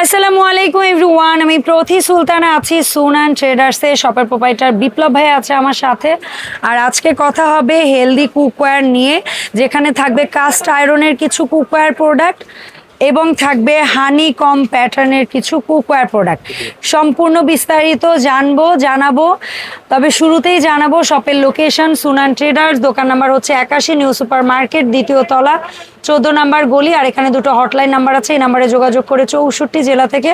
আসসালামু আলাইকুম এভরিওয়ান আমি প্রতি সুলতানা আছি সুনান ট্রেডার্সে শপের প্রোপাইটার বিপ্লব ভাই আছে আমার সাথে। আর আজকে কথা হবে হেলদি কুকওয়্যার নিয়ে, যেখানে থাকবে কাস্ট আয়রনের কিছু কুকওয়্যার প্রোডাক্ট এবং থাকবে হানি কম প্যাটার্নের কিছু কুকওয়্যার প্রোডাক্ট সম্পূর্ণ বিস্তারিত জানব, জানাব, তবে শুরুতেই জানাব শপের লোকেশন সুনান ট্রেডার্স দোকান নাম্বার হচ্ছে একাশি নিউ সুপার মার্কেট দ্বিতীয় তলা, চোদ্দ নাম্বার গলি, আর এখানে দুটো হটলাইন নাম্বার আছে, এই নাম্বারে যোগাযোগ করে চৌষট্টি জেলা থেকে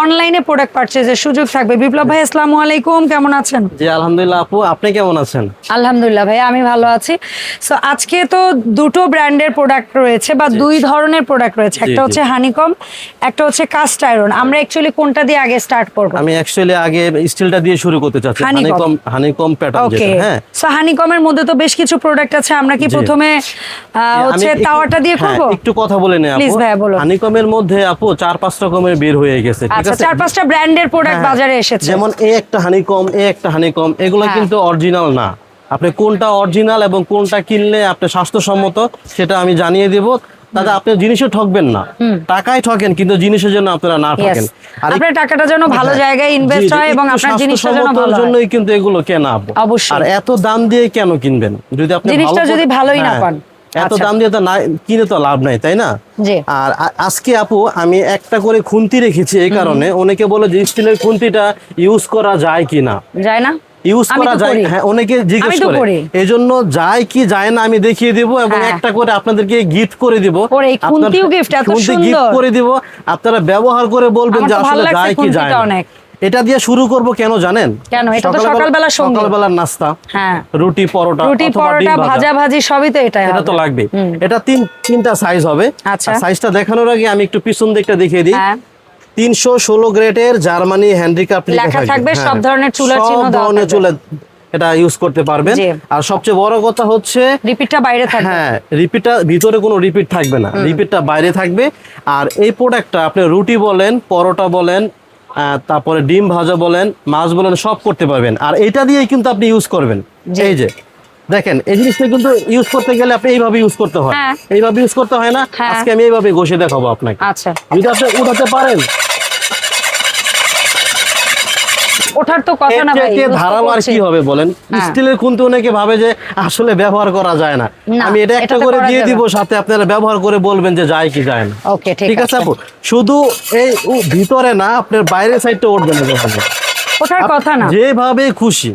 অনলাইনে প্রোডাক্ট পারচেজের সুযোগ থাকবে। বিপ্লব ভাই আসসালামু আলাইকুম কেমন আছেন? জি আলহামদুলিল্লাহ আপু আপনি কেমন আছেন? আলহামদুলিল্লাহ ভাই আমি ভালো আছি। সো আজকে তো দুটো ব্র্যান্ডের প্রোডাক্ট রয়েছে বা দুই ধরনের প্রোডাক্ট রয়েছে। একটা। হচ্ছে হানিকম একটা হচ্ছে কাস্ট আয়রন আমরা অ্যাকচুয়ালি কোনটা দিয়ে আগে স্টার্ট করব? আমি অ্যাকচুয়ালি আগে স্টিলটা দিয়ে শুরু করতে চাচ্ছি। হানিকম হানিকম প্যাটার্ন যেটা হ্যাঁ। সো হানিকমের মধ্যে তো বেশ কিছু প্রোডাক্ট আছে। আমরা কি প্রথমে হচ্ছে তাওয়াটা দিয়ে হ্যাঁ, করব? একটু কথা বলে নেই আপু। হানিকমের মধ্যে আপু চার পাঁচ রকমের বের হয়ে গেছে। ঠিক আচ্ছা চার পাঁচটা ব্র্যান্ডের প্রোডাক্ট হ্যাঁ, বাজারে এসেছে। যেমন এ একটা হানিকম এ একটা হানিকম এগুলো হ্যাঁ। কিন্তু অরিজিনাল না। আপনি কোনটা অরিজিনাল এবং কোনটা কিনলে আপনি স্বাস্থ্যসম্মত সেটা আমি জানিয়ে দেব। তাতে আপনি জিনিসও ঠকবেন না। টাকায় ঠকেন কিন্তু জিনিসের জন্য আপনারা না ঠকেন। আর আপনার টাকাটা যেন ভালো হ্যাঁ, জায়গায় ইনভেস্ট হয় এবং আপনার জিনিসটা যেন ভালো জন্যই কিন্তু এগুলো কেনা। অবশ্যই। আর এত দাম দিয়ে কেন কিনবেন? যদি আপনি জিনিসটা যদি ভালোই না হ্যাঁ, পান। এত আচ্ছা। দাম দিয়ে তো না কিনে তো লাভ নাই তাই না? আর আজকে আপু আমি একটা করে খুন্তি রেখেছি এই কারণে। অনেকে বলে যে স্টিলের খুন্তিটা ইউজ করা যায় কিনা? যায় না? ইউজ করা যায় হ্যাঁ অনেকে জিজ্ঞেস করে। যায় কি যায় না আমি দেখিয়ে দিব এবং হ্যাঁ। একটা করে আপনাদেরকে গিফট করে দিব। গিফট করে দিব। আপনারা ব্যবহার করে বলবেন যে আসলে যায় কি যায় না। এটা দিয়ে শুরু করব কেন জানেন? কেন? এটা তো সকালবেলা- সকালবেলার নাস্তা হ্যাঁ। রুটি পরোটা রুটি পরোটা ভাজা। ভাজি সবই তো এটাই এটা তো লাগবে এটা তিন তিনটা সাইজ হবে। আচ্ছা। সাইজটা দেখানোর আগে আমি একটু পিছন দিকটা দেখিয়ে দিই। হ্যাঁ। তিনশো ষোলো গ্রেডের জার্মানি হ্যান্ডিক্রাফট লেখা থাকবে, সব ধরনের চুলার চিহ্ন হ্যাঁ। ধরনের চুলা এটা ইউজ করতে পারবেন। আর সবচেয়ে বড় কথা হচ্ছে রিপিটটা বাইরে থাকবে। হ্যাঁ রিপিটটা ভিতরে কোনো রিপিট থাকবে না। রিপিটটা বাইরে থাকবে। আর এই প্রোডাক্টটা আপনি রুটি বলেন পরোটা বলেন তারপরে ডিম ভাজা বলেন মাছ বলেন সব করতে পারবেন। আর এটা দিয়েই কিন্তু আপনি ইউজ করবেন। এই যে দেখেন এই জিনিসটা কিন্তু ইউজ করতে গেলে আপনি এইভাবে ইউজ করতে হয়। হ্যাঁ। এইভাবে ইউজ করতে হয় না। হ্যাঁ। আজকে আমি এইভাবে ঘষে দেখাবো আপনাকে। আচ্ছা। যদি আপনি উঠাতে পারেন ওঠার তো কথা না ভাই ধারালো আর কি হবে বলেন? হ্যাঁ। স্টিলের খুন্তি অনেকে ভাবে যে আসলে ব্যবহার করা যায় না। আমি এটা একটা করে দিয়ে দিব সাথে আপনারা ব্যবহার করে বলবেন যে যায় কি যায় না। ওকে ঠিক আছে আপু? শুধু এই ভিতরে না আপনার বাইরের সাইডটা উঠবেন না ওঠার কথা না। যেভাবে খুশি।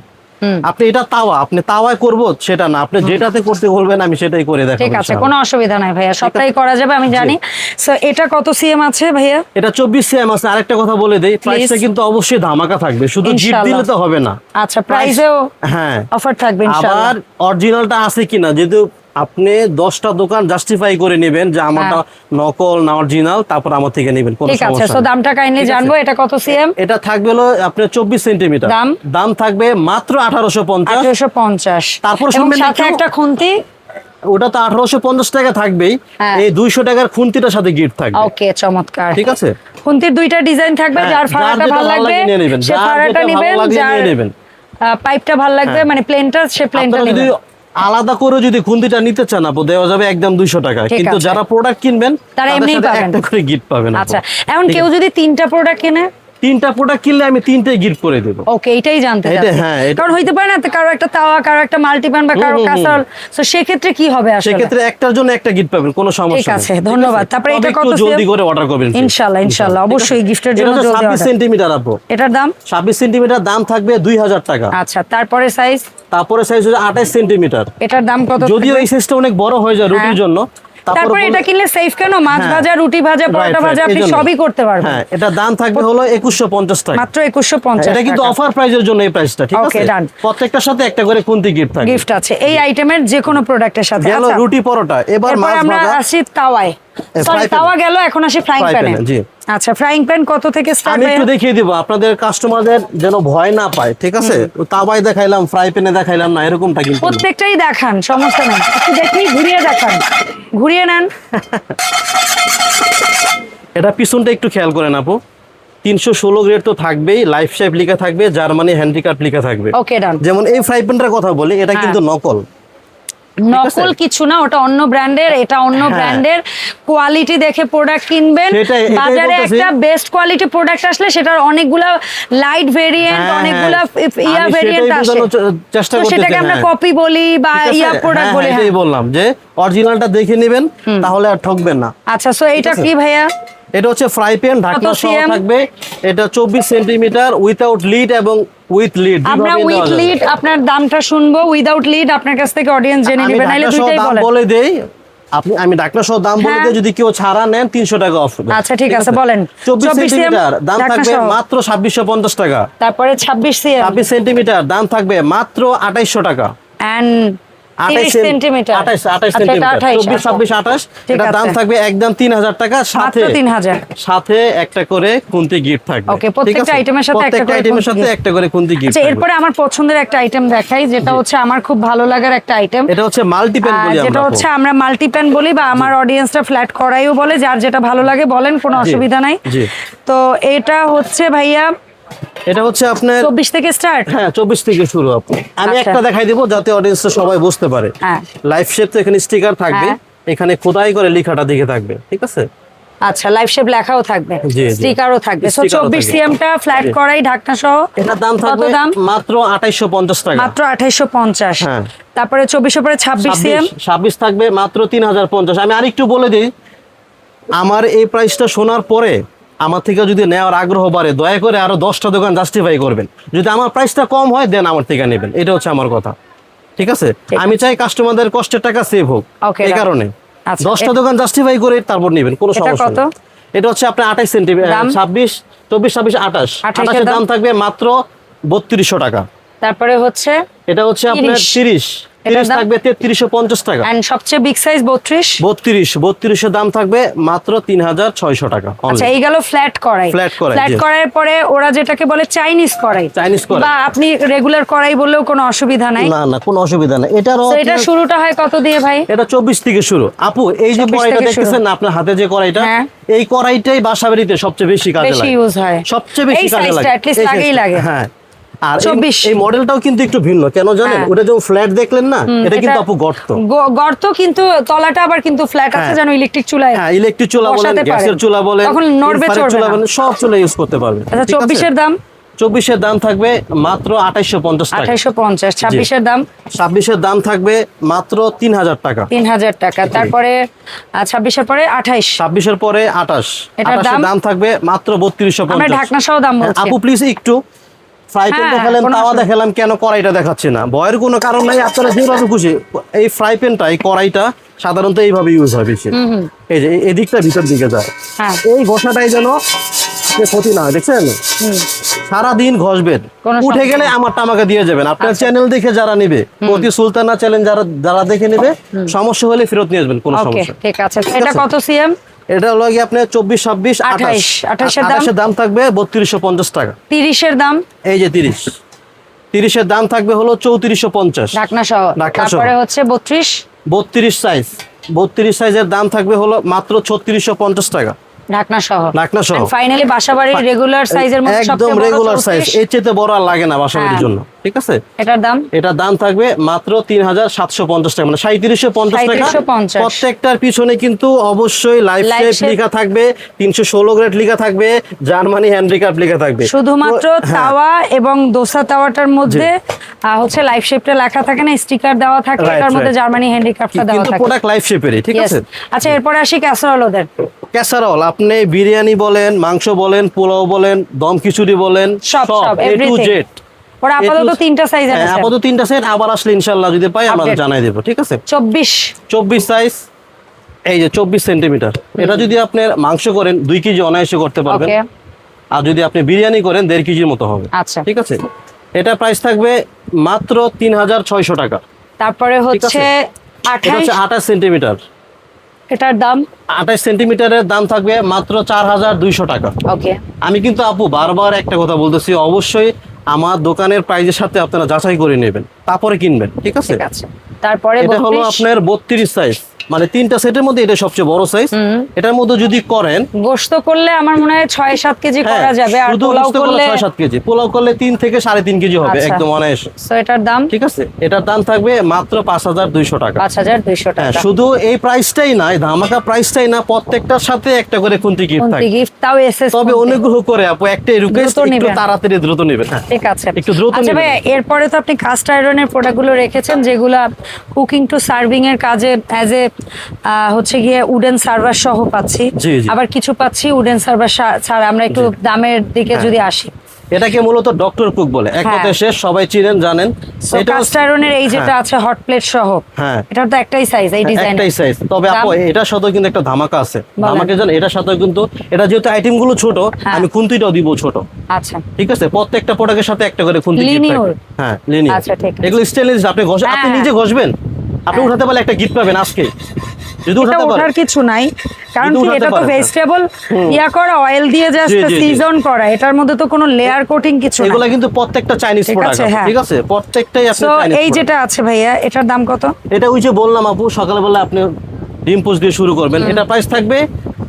আপনি এটা তাওয়া আপনি তাওয়ায় করব সেটা না। আপনি যেটাতে করতে বলবেন আমি সেটাই করে দেখাবো ঠিক আছে কোনো অসুবিধা নাই ভাইয়া সবটাই করা যাবে আমি জানি। সো এটা কত সিএম আছে ভাইয়া? এটা চব্বিশ সিএম আছে আরেকটা কথা বলে দেই প্রাইসটা কিন্তু অবশ্যই ধামাকা থাকবে শুধু জিপ দিলে তো হবে না। আচ্ছা প্রাইসেও হ্যাঁ। অফার থাকবে ইনশাআল্লাহ। আবার অরিজিনালটা আছে কিনা যেহেতু আপনি দশটা দোকান জাস্টিফাই করে নেবেন যে আমারটা নকল না অরিজিনাল তারপর আমার থেকে নেবেন কোনো হ্যাঁ। ঠিক আছে সমস্যা সো দামটা কাইন্ডলি জানব এটা কত সিএম এটা থাকবে হলো আপনার চব্বিশ সেন্টিমিটার দাম? দাম থাকবে মাত্র আঠারোশো পঞ্চাশ। আঠারোশো পঞ্চাশ। তারপর শুনবেন সাথে একটা খুন্তি? ওটা তো আঠারোশো পঞ্চাশ টাকা থাকবেই। হ্যাঁ। এই দুইশো টাকার খুন্তিটার সাথে গিফট থাকবে। ওকে চমৎকার। ঠিক আছে? খুন্তির দুইটা ডিজাইন থাকবে হ্যাঁ, যার ফাড়াটা ভালো লাগবে নিয়ে নেবেন, সে যার ফাড়াটা নেবেন যার পাইপটা ভালো লাগবে হ্যাঁ। মানে প্লেনটা সে প্লেনটা নেবেন। আলাদা করে যদি খুন্তিটা নিতে চান আপু দেওয়া যাবে একদম দুইশো টাকা। কিন্তু যারা প্রোডাক্ট কিনবেন তারা এমনি পাবেন। একটা করে গিফট পাবেন আচ্ছা এখন কেউ যদি তিনটা প্রোডাক্ট কিনে? তিনটা প্রোডাক্ট কিনলে আমি তিনটাই গিফট করে দেবো। ওকে এটাই জানতে এটা- হ্যাঁ, কারণ হইতে পারে না কারও একটা তাওয়া কারও একটা মাল্টিপ্যান বা কারও কাঁসাল তো সেক্ষেত্রে কি হবে আসলে? সেক্ষেত্রে একটার জন্য একটা গিফট পাবেন কোনো সমস্যা ঠিক আছে, ধন্যবাদ। তারপরে এটা কত জলদি করে অর্ডার করবেন please। ইনশাল্লাহ, ইনশাল্লাহ। অবশ্যই gift-এর জন্য জলদি 26 order। সেন্টিমিটার আপু এটার দাম? ছাব্বিশ সেন্টিমিটার দাম থাকবে দুই হাজার টাকা। আচ্ছা তারপরে সাইজ তারপরে সাইজ হচ্ছে আঠাশ সেন্টিমিটার এটার দাম কত যদিও? এই সাইজটা অনেক বড় হয়ে যায় রুটির হ্যাঁ। জন্য তারপরে এটা কিনলে সেফ কেন? মাছ হ্যাঁ। ভাজা রুটি ভাজা পরোটা ভাজা আপনি সবই করতে পারবেন। হ্যাঁ এটা দাম থাকবে হলো একুশশো পঞ্চাশ টাকা। মাত্র একুশশো পঞ্চাশ এটা কিন্তু অফার প্রাইজের জন্য এই প্রাইসটা ঠিক আছে. প্রত্যেকটার সাথে একটা করে কুন্তি গিফট থাকবে। গিফট আছে। এই আইটেমের যে কোনো প্রোডাক্টের সাথে। গেল আচ্ছা। রুটি পরোটা। এবার মাছ আমরা আসি তাওয়ায়। সরি তাওয়া গেল এখন আসি ফ্রাইং প্যানে জি। আচ্ছা ফ্রাইং প্যান কত থেকে স্টার্ট আমি একটু দেখিয়ে দিব আপনাদের কাস্টমারদের যেন ভয় না পায় ঠিক আছে? তাওয়াই দেখাইলাম ফ্রাই প্যানে দেখাইলাম না এরকমটা কিন্তু প্রত্যেকটাই দেখান সমস্যা নেই। একটু দেখি ঘুরিয়ে দেখান। ঘুরিয়ে নেন। এটা পিছনটা একটু খেয়াল করেন আপু। তিনশো ষোলো গ্রেড তো থাকবেই লাইফ শেপ লেখা থাকবে জার্মানি হ্যান্ডিক্রাফট লিখা থাকবে। যেমন এই ফ্রাই প্যানটার কথা বলি এটা হ্যাঁ। কিন্তু নকল। নকল কিছু না ওটা অন্য ব্র্যান্ডের এটা অন্য হ্যাঁ। ব্র্যান্ডের। কোয়ালিটি দেখে প্রোডাক্ট কিনবেন। বাজারে একটা বেস্ট কোয়ালিটি প্রোডাক্ট আসলে সেটার অনেকগুলা লাইট ভেরিয়েন্ট হ্যাঁ, অনেকগুলা হ্যাঁ। ইয়া ভেরিয়েন্ট আসে। চেষ্টা তো সেটাকে আমরা। কপি বলি বা ইয়া প্রোডাক্ট বলি হ্যাঁ। বললাম যে অরিজিনালটা দেখে নেবেন তাহলে আর ঠকবেন না। আচ্ছা সো এটা কি ভাইয়া? এটা হচ্ছে ফ্রাই প্যান ঢাকনা সহ থাকবে। এটা চব্বিশ সেন্টিমিটার উইথাউট লিড এবং উইথ লিড আমরা উইথ লিড আপনার দামটা শুনব উইদাউট লিড আপনার কাছ থেকে অডিয়েন্স জেনে নেবে নাইলে দুইটাই বলেন। বলে দেই। আপনি আমি ডাক্তার সহ দাম বলে হ্যাঁ। দিই যদি কেউ ছাড়া নেন তিনশো টাকা অফ আচ্ছা, ঠিক আছে, বলেন। চব্বিশ 24 সেন্টিমিটার দাম থাকবে মাত্র ছাব্বিশশো পঞ্চাশ টাকা। তারপরে ছাব্বিশ সিএম ছাব্বিশ সেন্টিমিটার দাম থাকবে মাত্র আঠাইশশো টাকা। অ্যান্ড তিরিশ সেন্টিমিটার। আঠাইশ আঠাইশ এটা সেন্টিমিটার। 28 চব্বিশ ছাব্বিশ আঠাশ। ঠিক দাম থাকবে একদম তিন হাজার টাকা সাথে একটা করে কুন্তি গিফট থাকবে। প্রত্যেকটা আছে? সাথে প্রত্যেকটা আইটেমের সাথে একটা করে কুন্তি গিফট আচ্ছা এরপরে আমার পছন্দের একটা আইটেম দেখাই যেটা হচ্ছে আমার খুব ভালো লাগার একটা আইটেম এটা হচ্ছে মাল্টিপ্যান বলি যেটা হচ্ছে আমরা মাল্টিপ্যান বলি বা আমার অডিয়েন্সটা ফ্ল্যাট করাইও বলে যার যেটা ভালো লাগে বলেন কোনো অসুবিধা নাই। তো এটা হচ্ছে ভাইয়া এটা হচ্ছে আপনার চব্বিশ থেকে স্টার্ট হ্যাঁ চব্বিশ থেকে শুরু আপনি আমি আচ্ছা। একটা দেখাই দিব যাতে অডিয়েন্স সবাই বুঝতে পারে। হ্যাঁ। লাইফ শেপ তো এখানে স্টিকার থাকবে। হ্যাঁ। এখানে খোদাই করে লেখাটা দিকে থাকবে ঠিক আছে? আচ্ছা লাইফ শেপ লেখাও থাকবে। স্টিকারও থাকবে। সো স্টিকারও চব্বিশ থাকবে। সিএমটা ফ্ল্যাট করাই ঢাকনা সহ এটার দাম কত থাকবে মাত্র আঠাইশশো পঞ্চাশ টাকা। মাত্র আঠাইশো পঞ্চাশ। হ্যাঁ। তারপরে চব্বিশের পরে ছাব্বিশ সিএম ছাব্বিশ ছাব্বিশ থাকবে মাত্র তিন হাজার পঞ্চাশ। আমি আরেকটু বলে দিই আমার এই প্রাইসটা শোনার পরে আমার থেকে যদি নেওয়ার আগ্রহ বাড়ে দয়া করে আরও দশটা দোকান জাস্টিফাই করবেন। যদি আমার প্রাইসটা কম হয় দেন আমার থেকে নেবেন। এটা হচ্ছে আমার কথা। ঠিক আছে? আমি চাই কাস্টমারদের কষ্টের টাকা সেভ হোক। এই কারণে। আচ্ছা, দশটা দোকান জাস্টিফাই করে তারপর নেবেন কোনো এটা সমস্যা নেই। এটা হচ্ছে আপনার আঠাইশ সেন্টিমিটার ছাব্বিশ চব্বিশ ছাব্বিশ আঠাশ। 28 আঠাশের দাম? থাকবে মাত্র বত্রিশশো টাকা। তারপরে হচ্ছে এটা হচ্ছে আপনার 30 তিরিশ। থাকবে টাকা। এন্ড সবচেয়ে বিগ সাইজ বত্রিশ? বত্রিশ বত্রিশের দাম থাকবে মাত্র তিন হাজার ছয়শো টাকা আচ্ছা এই গেল ফ্ল্যাট করাই Flat কড়াই, ফ্ল্যাট করার পরে ওরা যেটাকে বলে চাইনিজ করাই চাইনিজ কড়াই। বা আপনি রেগুলার করাই বললেও কোনো অসুবিধা নাই। না না কোনো অসুবিধা নেই। এটা শুরুটা হয় কত দিয়ে ভাই? এটা চব্বিশ থেকে শুরু। আপু এই যে কড়াইটা দেখতেছেন না আপনার হাতে যে কড়াইটা? হ্যাঁ। এই কড়াইটাই বাসা বাড়িতে সবচেয়ে বেশি কাজে বেশি লাগে। ইউজ হয়। সবচেয়ে বেশি কাজে লাগে। লাগেই লাগে। হ্যাঁ। আর এই- 24 মডেলটাও কিন্তু একটু ভিন্ন। কেন জানেন? হ্যাঁ। ওটা যেমন ফ্ল্যাট দেখলেন না এটা কিন্তু আপু গর্ত। গর্ত কিন্তু তলাটা আবার কিন্তু ফ্ল্যাট আছে হ্যাঁ। যেন ইলেকট্রিক চুলায় হ্যাঁ ইলেকট্রিক চুলা বলেন গ্যাসের চুলা বলেন তখন নড়বে চুলা বলেন সব চুলা ইউজ করতে পারবেন। আচ্ছা ঠিক আছে? চব্বিশের দাম? চব্বিশের দাম থাকবে মাত্র আঠাইশশো পঞ্চাশ আঠাইশো পঞ্চাশ ছাব্বিশের দাম? ছাব্বিশের দাম থাকবে মাত্র তিন হাজার টাকা। তিন হাজার টাকা। তারপরে ছাব্বিশের পরে আঠাইশ। ছাব্বিশের পরে আঠাশ। এটার আঠাশের দাম? থাকবে মাত্র বত্রিশশো পঞ্চাশ। ঢাকনা সহ দাম আপু প্লিজ একটু ফ্রাই প্যান দেখালেন তাওয়া দেখালাম কেন কড়াইটা দেখাচ্ছি না? ভয়ের কোনো কারণ নাই আপনারা যেভাবে খুশি। এই ফ্রাই প্যানটা এই কড়াইটা সাধারণত এইভাবে ইউজ হয় বেশি। এই যে এদিকটা ভিতর দিকে যায়। এই ঘষাটাই যেন ক্ষতি না দেখছেন? সারাদিন ঘষবেন। উঠে গেলে আমারটা আমাকে দিয়ে যাবেন। আপনার। চ্যানেল দেখে যারা নেবে প্রতি সুলতানা চ্যানেল যারা যারা দেখে নেবে সমস্যা হলে ফেরত নিয়ে আসবেন কোনো সমস্যা ঠিক আছে। এটা কত সিএম? এটা হলো গিয়ে আপনার চব্বিশ ছাব্বিশ আঠাশ। 28 28 এর দাম? আঠাশের দাম থাকবে বত্রিশশো পঞ্চাশ টাকা। তিরিশের দাম? এই যে তিরিশ। তিরিশের দাম থাকবে হলো চৌত্রিশশো পঞ্চাশ। ঢাকনা ঢাকনা সহ। তারপরে হচ্ছে বত্রিশ? বত্রিশ সাইজ বত্রিশ সাইজের দাম থাকবে হলো মাত্র ছত্রিশশো পঞ্চাশ টাকা। ঢাকনা সহ। ঢাকনা সহ। ফাইনালি বাসাবাড়ির রেগুলার সাইজের মধ্যে একদম রেগুলার সাইজ এর চেয়ে বড় আর লাগে না বাসাবাড়ির। জন্য। ঠিক আছে? এটার দাম? এটার দাম থাকবে মাত্র তিন হাজার সাতশো পঞ্চাশ টাকা। মানে সাঁত্রিশশো পঞ্চাশ টাকা। প্রত্যেকটার পিছনে কিন্তু অবশ্যই লাইফ লেখা থাকবে তিনশো ষোলো গ্রেড লেখা থাকবে জার্মানি হ্যান্ডিক্রাফট লেখা থাকবে। শুধুমাত্র হ্যাঁ। তাওয়া এবং দোসা তাওয়াটার মধ্যে হচ্ছে লাইফ শেপটা লেখা থাকে না স্টিকার দেওয়া থাকে এটার মধ্যে জার্মানি হ্যান্ডিক্রাফটটা দেওয়া কিন্তু থাকে। প্রোডাক্ট লাইফ শেপেরই ঠিক আছে? আচ্ছা এরপরে আসি ক্যাসারোল ওদের। ক্যাসারল আপনি বিরিয়ানি বলেন মাংস বলেন পোলাও বলেন দম খিচুড়ি বলেন সব, সব, এ টু জেড ওরা আপাতত তিনটা সাইজ আছে। আপাতত তিনটা সেট আবার আসলে ইনশাল্লাহ যদি পাই আমরা. জানাই দেবো ঠিক আছে? চব্বিশ। চব্বিশ সাইজ এই যে চব্বিশ সেন্টিমিটার এটা যদি আপনি মাংস করেন দুই কেজি অনায়াসে করতে পারবেন। আর যদি আপনি বিরিয়ানি করেন দেড় কেজির মতো হবে। আচ্ছা। ঠিক আছে? এটা প্রাইস থাকবে মাত্র তিন হাজার ছয়শো টাকা। তারপরে হচ্ছে আঠাশ সেন্টিমিটার এটার দাম? আঠাশ সেন্টিমিটারের দাম থাকবে মাত্র চার হাজার দুইশো টাকা। ওকে। আমি কিন্তু আপু বারবার একটা কথা বলতেছি অবশ্যই আমার দোকানের প্রাইজের সাথে আপনারা যাচাই করে নেবেন তারপরে কিনবেন ঠিক আছে? তারপরে এটা হলো আপনার বত্রিশ সাইজ মানে তিনটা সেটের মধ্যে এটা সবচেয়ে বড় সাইজ এটার মধ্যে যদি করেন গোস্ত করলে আমার মনে হয় ছয় সাত কেজি হ্যাঁ, করা যাবে আর পোলাও করলে করলে ছয় সাত কেজি। পোলাও করলে তিন থেকে সাড়ে তিন কেজি হবে আচ্ছা। একদম অনায়াসে। So, এটার দাম? ঠিক আছে? এটার দাম থাকবে মাত্র পাঁচ হাজার দুইশো টাকা। পাঁচ হাজার দুইশো হ্যাঁ টাকা শুধু এই প্রাইসটাই না ধামাকা প্রাইসটাই না প্রত্যেকটার সাথে একটা করে খুন্তি গিফট থাকে। গিফট তাও এসএস তবে অনুগ্রহ করে আপু একটাই রিকোয়েস্ট একটু তাড়াতাড়ি দ্রুত নেবেন। হ্যাঁ ঠিক আছে। একটু দ্রুত আচ্ছা নেবেন। ভাই এরপরে তো আপনি কাস্ট আয়রনের প্রোডাক্টগুলো রেখেছেন যেগুলো কুকিং টু সার্ভিং এর কাজে অ্যাজ এ হচ্ছে গিয়ে উডেন সার্ভার সহ পাচ্ছি। আবার কিছু পাচ্ছি উডেন সার্ভার ছাড়া আমরা একটু দামের দিকে হ্যাঁ। যদি আসি এটাকে মূলত ডক্টর কুক বলে এক হ্যাঁ। কথায় শেষ সবাই চিনেন জানেন এটা কাস্ট আয়রনের এই যেটা হ্যাঁ। আছে হট প্লেট সহ হ্যাঁ। এটার তো একটাই সাইজ এই ডিজাইন একটাই সাইজ তবে আপু এটার সাথে কিন্তু একটা ধামাকা আছে। ধামাকা জান এটার সাথে কিন্তু এটা যেহেতু আইটেমগুলো ছোট হ্যাঁ। আমি খুন্তিটাও দিব ছোট আচ্ছা ঠিক আছে প্রত্যেকটা প্রোডাক্টের সাথে একটা করে খুন্তি? হ্যাঁ লিনিয়ার আচ্ছা, ঠিক আছে। এগুলো স্টেনলেস আপনি ঘষে আপনি হ্যাঁ। নিজে ঘষবেন আপনি হ্যাঁ। উঠাতে পারলে একটা গিফট পাবেন আজকে। যদি এটা উঠাতে ওঠার কিছু নাই কারণ কি এটা তো হ্যাঁ। ভেজিটেবল ইয়া করা অয়েল দিয়ে জাস্ট জি, জি, জি। সিজন করা এটার মধ্যে তো কোনো লেয়ার কোটিং কিছু এগুলো কিন্তু প্রত্যেকটা চাইনিজ প্রোডাক্ট হ্যাঁ। ঠিক আছে? প্রত্যেকটাই আপনি তো চাইনিজ এই যেটা আছে ভাইয়া এটার দাম কত? এটা ওই যে বললাম আপু সকালবেলা আপনি ডিম পোস্ট দিয়ে শুরু করবেন। এটা প্রাইস থাকবে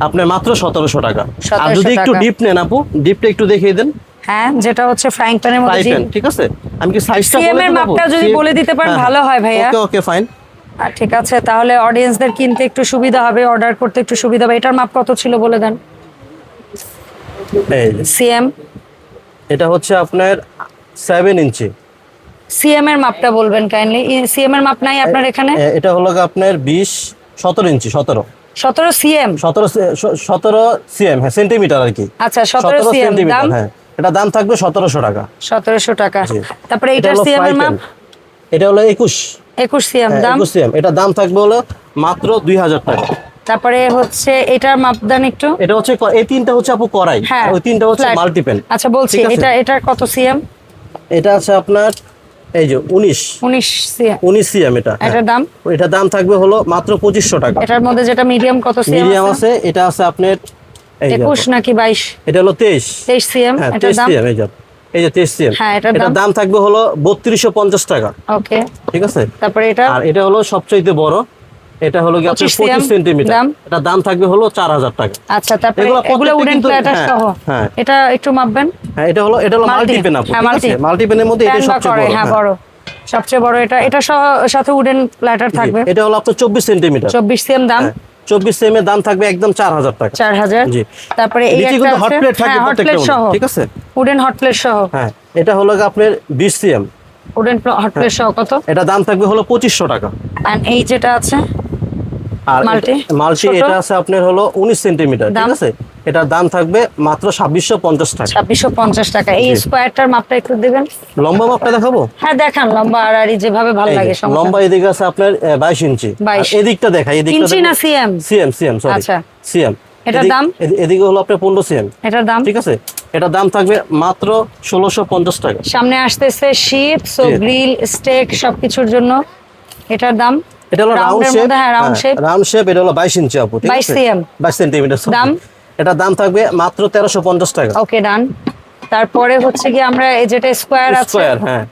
আপনার মাত্র সতেরোশো টাকা। আর যদি একটু ডিপ নেন আপু ডিপটা একটু দেখিয়ে দেন। হ্যাঁ যেটা হচ্ছে ফ্রাইং প্যানের মধ্যে ঠিক আছে? আমি কি সাইজটা বলে এর মাপটা যদি বলে দিতে পারেন ভালো হয় ভাইয়া। ওকে ওকে ফাইন ঠিক আছে তাহলে অডিয়েন্সদের কিনতে একটু সুবিধা হবে অর্ডার করতে একটু সুবিধা হবে। এটার মাপ কত ছিল বলে দেন? সিএম এটা হচ্ছে আপনার সেভেন ইঞ্চি সিএম এর মাপটা বলবেন কাইন্ডলি সিএম এর মাপ নাই আপনার এখানে? এটা হলো আপনার বিশ সতেরো ইঞ্চি সতেরো। সতেরো সিএম সতেরো সতেরো সিএম হ্যাঁ সেন্টিমিটার আর কি। আচ্ছা সতেরো সেন্টিমিটার দাম? হ্যাঁ। এটা দাম থাকবে সতেরোশো টাকা। সতেরোশো টাকা। তারপরে এটা সিএম এর মাপ? এটা হলো একুশ। একুশ সিএম হ্যাঁ, দাম? একুশ সিএম। এটা দাম থাকবে হলো মাত্র দুই হাজার টাকা। তারপরে হচ্ছে এটার মাপ দেন একটু? এটা হচ্ছে এই তিনটা হচ্ছে আপু করাই হ্যাঁ ওই তিনটা হচ্ছে। মাল্টিপেন আচ্ছা বলছি এটা এটার কত সিএম? এটা আছে আপনার এই যে উনিশ। উনিশ সিএম। উনিশ সিএম এটা। হ্যাঁ। এটার দাম? এটার দাম থাকবে হলো মাত্র পঁচিশশো টাকা। এটার মধ্যে যেটা মিডিয়াম কত সিএম মিডিয়াম আছে? এটা আছে আপনার এই যে একুশ নাকি বাইশ? এটা হলো তেইশ। তেইশ সিএম হ্যাঁ এটার দাম? সিএম এই যে এই যে হ্যাঁ, এটার দাম? থাকবে হলো বত্রিশশো পঞ্চাশ টাকা। ওকে ঠিক আছে? তারপরে এটা? আর এটা হলো সবচাইতে বড় এটা হলো আপনার 25 পঁচিশ সেন্টিমিটার এটা দাম? থাকবে হলো চার হাজার টাকা। আচ্ছা তারপরে এগুলো এগুলো উডেন প্ল্যাটার সহ? হ্যাঁ। এটা একটু মাপবেন? হ্যাঁ এটা হলো এটা হলো মাল্টিপেন আপু হ্যাঁ, মাল্টিপেনের মধ্যে এটা সবচেয়ে বড় হ্যাঁ হ্যাঁ। বড়। সবচেয়ে বড় এটা এটা সহ সাথে উডেন প্ল্যাটার থাকবে? এটা হলো আপনার চব্বিশ সেন্টিমিটার চব্বিশ সিএম দাম? চব্বিশ সেম এর দাম থাকবে একদম চার হাজার টাকা। চার হাজার। জি। তারপরে থাকবে হ্যাঁ সহ। ঠিক আছে? উডেন হট প্লেট সহ। হ্যাঁ এটা হলো আপনার বিশ সিএম উডেন হট প্লেট সহ কত? এটা দাম থাকবে হলো পঁচিশশো টাকা। এই যেটা আছে আর মাল্টি মাল্টি এটা আছে আপনার হলো উনিশ সেন্টিমিটার ঠিক আছে? এটার দাম থাকবে মাত্র ছাব্বিশশো পঞ্চাশ টাকা। ছাব্বিশশো পঞ্চাশ টাকা। এই স্কোয়ারটার মাপটা একটু দিবেন? লম্বা মাপটা দেখাবো? হ্যাঁ দেখান। লম্বা আর আড়ি যেভাবে ভালো লাগে লম্বা এদিকে আছে আপনার বাইশ ইঞ্চি। 22 এদিকটা দেখাই এদিকটা ইঞ্চি না সিএম? সিএম সিএম সরি আচ্ছা। সিএম। এটার দাম? এদিকে হলো আপনার পনেরো সিএম। এটার দাম? ঠিক আছে? এটার দাম থাকবে মাত্র ষোলোশো পঞ্চাশ টাকা। সামনে আসতেছে শীত সো গ্রিল স্টেক সবকিছুর জন্য। এটার দাম? এটা হলো round shape round shape round shape এটা হলো বাইশ ইঞ্চি আপু 22 আছে? বাইশ সেন্টিমিটার দাম? এটার দাম থাকবে মাত্র তেরোশো পঞ্চাশ টাকা। ওকে ডান তারপরে হচ্ছে কি আমরা এই যেটা স্কোয়ার আছে। স্কোয়ার হ্যাঁ।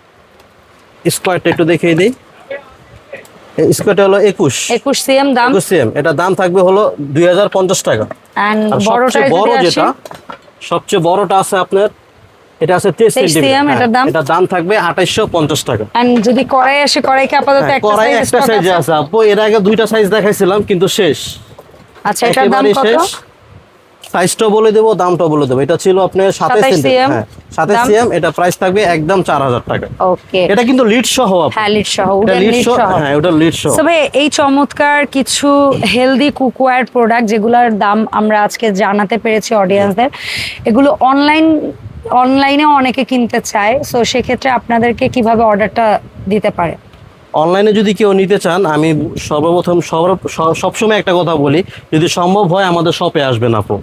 স্কোয়ারটা একটু দেখিয়ে দিই। স্কোয়ারটা হলো একুশ। একুশ সিএম দাম। একুশ সিএম এটা দাম থাকবে হলো দুই হাজার পঞ্চাশ টাকা। এন্ড আর সবচেয়ে বড় যেটা সবচেয়ে বড়টা আছে আপনার এটা আছে তেইশ 23 সেন্টিমিটার cm, এটার দাম? এটার দাম থাকবে আঠাইশশো পঞ্চাশ টাকা। এন্ড যদি কড়াই আসে কড়াইকে আপাতত হ্যাঁ, একটা কড়াই সাইজ একটা সাইজে আছে। আপু এর আগে দুইটা সাইজ দেখাইছিলাম কিন্তু শেষ। আচ্ছা এটার দাম কত? সাইজটাও বলে দেবো দামটাও বলে দেবো। এটা ছিল আপনার 27 সেন্টিমিটার। হ্যাঁ সাতাইশ দাম? সিএম এটা প্রাইস থাকবে একদম চার হাজার টাকা। ওকে এটা কিন্তু লিড সহ হ্যাঁ লিড সহ লিড সহ হ্যাঁ ওটা লিড সহ। তবে এই চমৎকার কিছু হেলদি কুকওয়্যার প্রোডাক্ট যেগুলোর দাম আমরা আজকে জানাতে পেরেছি অডিয়েন্সদের এগুলো অনলাইন অনলাইনে অনেকে কিনতে চায়। সো সেক্ষেত্রে আপনাদেরকে কীভাবে অর্ডারটা দিতে পারে? অনলাইনে যদি কেউ নিতে চান আমি সর্বপ্রথম সবসময় একটা কথা বলি যদি সম্ভব হয় আমাদের শপে আসবেন আপু।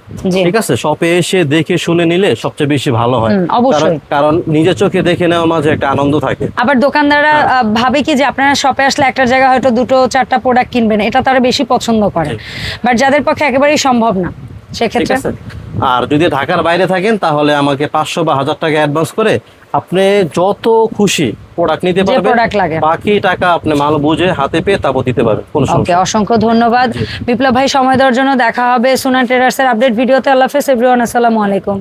ঠিক আছে? শপে এসে দেখে শুনে নিলে সবচেয়ে বেশি ভালো হয়। অবশ্যই। কারণ- নিজের চোখে দেখে নেওয়ার মাঝে একটা আনন্দ থাকে। আবার দোকানদাররা হ্যাঁ। ভাবে কি যে আপনারা শপে আসলে একটা জায়গায় হয়তো দুটো চারটা প্রোডাক্ট কিনবেন এটা তারা বেশি পছন্দ করে। বাট যাদের পক্ষে একেবারেই সম্ভব না সেক্ষেত্রে আর যদি ঢাকার বাইরে থাকেন তাহলে আমাকে পাঁচশো বা হাজার টাকা অ্যাডভান্স করে আপনি যত খুশি প্রোডাক্ট নিতে পারবেন প্রোডাক্ট লাগে। বাকি টাকা আপনি মাল বুঝে হাতে পেয়ে তারপর দিতে পারবেন কোনো সমস্যা। অসংখ্য ধন্যবাদ বিপ্লব ভাই সময় দেওয়ার জন্য দেখা হবে সোনা ট্রেডার্সের আপডেট ভিডিওতে আল্লাহ হাফেজ এভরিওয়ান আসসালামু আলাইকুম